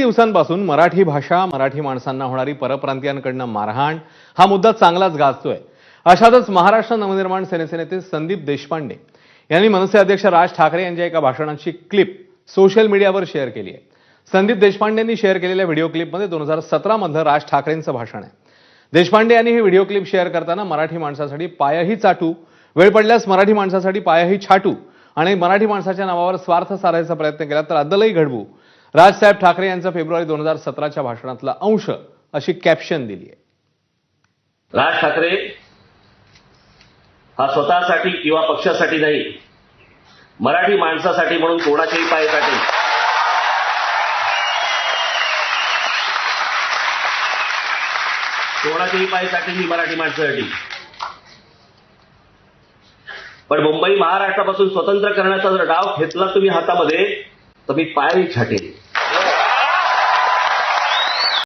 दिवसांपासून मराठी भाषा मराठी माणसांना होणारी परप्रांतीयांकडनं मारहाण हा मुद्दा चांगलाच गाजतोय. अशातच महाराष्ट्र नवनिर्माण सेनेचे नेते संदीप देशपांडे यांनी मनसे अध्यक्ष राज ठाकरे यांच्या एका भाषणाची क्लिप सोशल मीडियावर शेअर केली आहे. संदीप देशपांडेंनी शेअर केलेल्या व्हिडिओ क्लिपमध्ये दोन हजार सतरामधलं राज ठाकरेंचं भाषण आहे. देशपांडे यांनी ही व्हिडिओ क्लिप शेअर करताना मराठी माणसासाठी पायही चाटू वेळ पडल्यास मराठी माणसासाठी पायही छाटू आणि मराठी माणसाच्या नावावर स्वार्थ साधायचा प्रयत्न केला तर अद्दलही घडवू राजसाहेब ठाकरे यांचं फेब्रुवारी दोन हजार सतराच्या भाषणातला अंश अशी कॅप्शन दिली आहे. राज ठाकरे हा स्वतःसाठी किंवा पक्षासाठी नाही मराठी माणसासाठी म्हणून कोणाच्याही पायासाठी कोणाच्याही पायासाठी मी मराठी माणसासाठी. पण मुंबई महाराष्ट्रापासून स्वतंत्र करण्याचा जर डाव घेतला तुम्ही हातामध्ये तर मी पायही छाटेल.